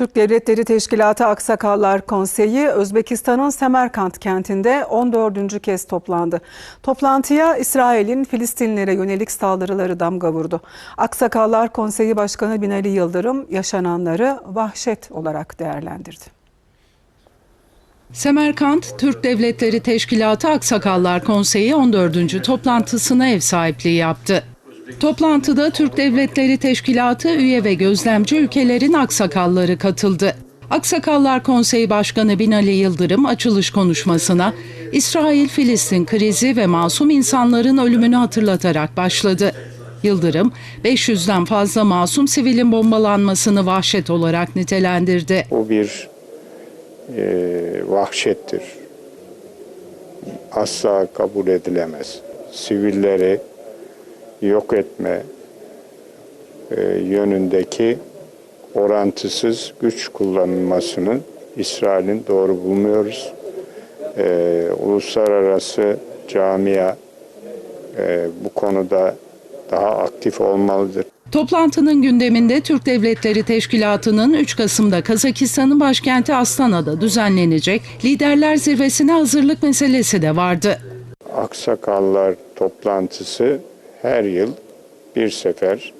Türk Devletleri Teşkilatı Aksakallar Konseyi Özbekistan'ın Semerkant kentinde 14. kez toplandı. Toplantıya İsrail'in Filistinlere yönelik saldırıları damga vurdu. Aksakallar Konseyi Başkanı Binali Yıldırım yaşananları vahşet olarak değerlendirdi. Semerkant, Türk Devletleri Teşkilatı Aksakallar Konseyi 14. toplantısına ev sahipliği yaptı. Toplantıda Türk Devletleri Teşkilatı üye ve gözlemci ülkelerin aksakalları katıldı. Aksakallar Konseyi Başkanı Binali Yıldırım açılış konuşmasına İsrail-Filistin krizi ve masum insanların ölümünü hatırlatarak başladı. Yıldırım, 500'den fazla masum sivilin bombalanmasını vahşet olarak nitelendirdi. Bu bir e, vahşettir. Asla kabul edilemez. Sivilleri yok etme e, yönündeki orantısız güç kullanılmasını İsrail'in doğru bulmuyoruz. E, uluslararası camia e, bu konuda daha aktif olmalıdır. Toplantının gündeminde Türk Devletleri Teşkilatı'nın 3 Kasım'da Kazakistan'ın başkenti Astana'da düzenlenecek Liderler Zirvesi'ne hazırlık meselesi de vardı. Aksakallar toplantısı her yıl bir sefer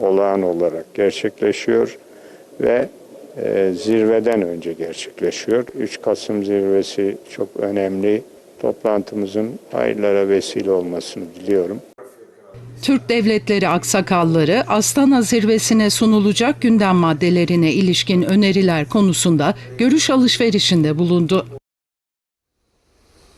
olağan olarak gerçekleşiyor ve e, zirveden önce gerçekleşiyor. 3 Kasım zirvesi çok önemli. Toplantımızın hayırlara vesile olmasını diliyorum. Türk Devletleri aksakalları Astana zirvesine sunulacak gündem maddelerine ilişkin öneriler konusunda görüş alışverişinde bulundu.